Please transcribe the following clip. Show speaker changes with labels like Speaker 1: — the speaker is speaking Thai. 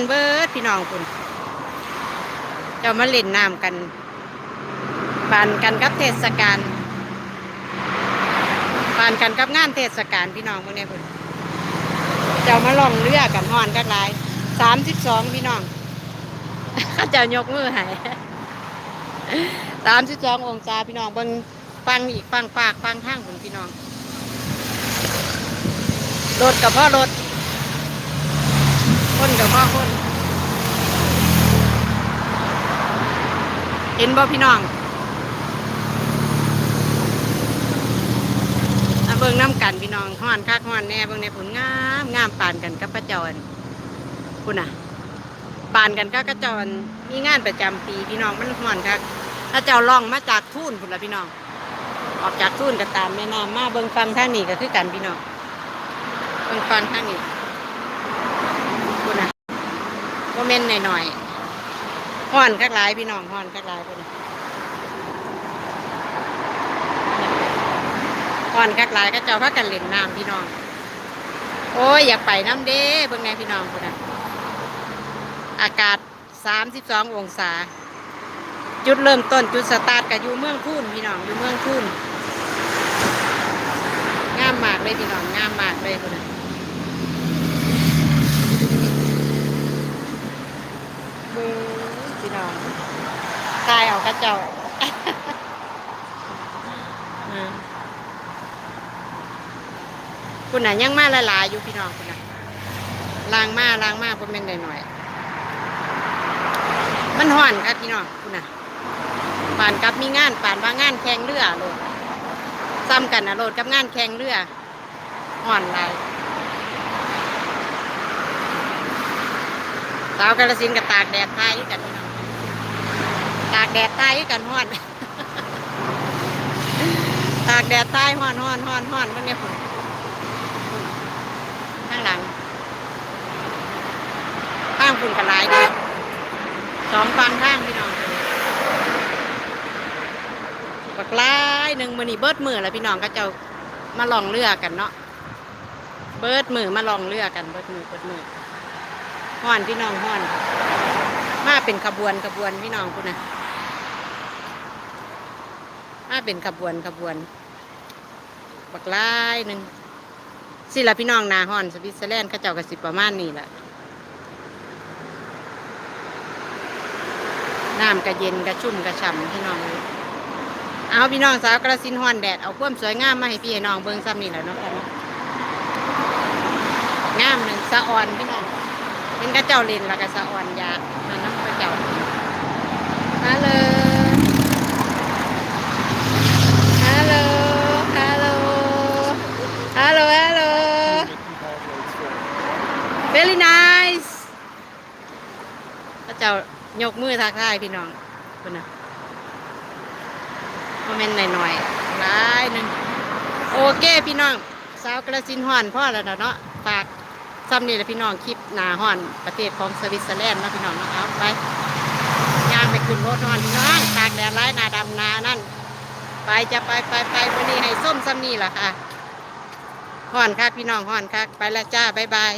Speaker 1: นเบิร์ดพี่น้องคุณเจ้ามาเล่นน้ำกันปานกันกับเทศกาลปานกันกับงานเทศกาลพี่น้องพวกนี้คุณเจ้ามาลองเรือกันฮอนกันหลายสามสิบสองพี่น้องข้าจ้ายกมือให้สามสิบสององศาพี่น้องบิ่งฟังอีกฟังปากฟังทางคุณพี่น้องรถกับพ่อรถ คนกับพ่อคนเห็นบ่พี่น้องอเบิ่งน้ำกันพี่น้องห้อนคักห้อนแน่เบิ่งในผลงามงามปานกันกับพระจรคุณน่ะปานกันกับกระจรมีงานประจำปีพี่น้องมันห้อนคักถ้าเจ้าล่องมาจากทุ่นพุ่นละพี่น้อง ออกจากทุ่นก็ตามแม่น้ำมาเบิ่งฟังทางนี้ก็คือกันพี่น้องเบิ่งฟังทางนี้ คุณนะโม เมนต์หน่อยๆห่อนคักหลายพี่น้องห่อนคักหลายคุณนห่อนคักหลายก็เจ้าพักกันเล่นน้ำพี่น้อง โอ้ยอยากไปน้ำเด้เบิ่งไงพี่น้องคุณนะอากาศสามสิบสององศา จุดเริ่มต้นจุดสตาร์ทก็อยู่เมืองทุ่นพี่น้องอยู่เมืองทุ่นงามมากเลยพี่น้องงามมากเลยคุณนะ มือพี่น้อง ตายเอากระเจ้าอืมคุณน่ะยังมาละลายๆอยู่พี่น้องคุณน่ะล้างมาล้างมาบ่แม่นได้หน่อยมันห่อนครับพี่น้องคุณน่ะป่านกับมีงานป่านว่างานแข่งเรือโลดซ้ำกันนะโลดกับงานแข่งเรือห่อนหลายสาวกาลสินธุ์กับตากแดดตายคือกันพี่น้องตาก แดดตายกันฮ้อนตากแดดตายฮ้อนฮ้อนฮ้อนฮ้อนมื่อกี้ผมข้างหลังข้างฝุ่นกระไรดีสองฟังข้างพี่น้องบักหลายหนึ่งมือนี่เบิดมือแล้วพี่น้องก็จะมาลองเรือกกันเนาะเบิดมือมาลองเรือกันเบิดมือเบิดมือห้อนพี่น้องห้อนมาเป็นขบวนขบวนพี่น้องคุณนะ มาเป็นขบวนขบวน บักลายหนึ่งสิละพี่น้องนาหอนสวิตเซอร์แลนด์ข้าเจ้ากระสิประมาณนี้แหละน้ำกระเย็นกระชุ่มกระฉ่ำพี่น้องเลยเอาพี่น้องสาวกระสินห้อนแดด เอาความสวยงามมาให้พี่ให้น้องเบิ้งซ้ำนี่แหละเนาะค่ะเนงามหนึ่งสะอ่อนพี่น้องเป็นกระเจ้าเลนแล้วก็สะอ่อนยาอันนั้นกระเจ้าฮัลโหลฮัลโหลฮัลโหลฮัลโหลฮัลโหล very nice กระเจ้ายกมือทักทายพี่น้องคุณนะคอมเมนต์หน่อยๆหลายหนึ่งโอเคพี่น้อง สาวกระสินห่อนพ่อแล้วเนาะฝากซ้ำนี่แหละพี่น้องคลิปหนาห่อนประเทศของสวิตเซอร์แลนด์นาะพี่น้องเนาะเอาไปย่างไปขึ้นรถนอนพี่น้องตากแดดร้ายหนาดำนานั่นไปจะไปไปไปวันนี้ให้ส้มซ้ำนี่แหละค่ะห่อนคักพี่น้องห่อนคักไปล้วจ้าบ๊ายบาย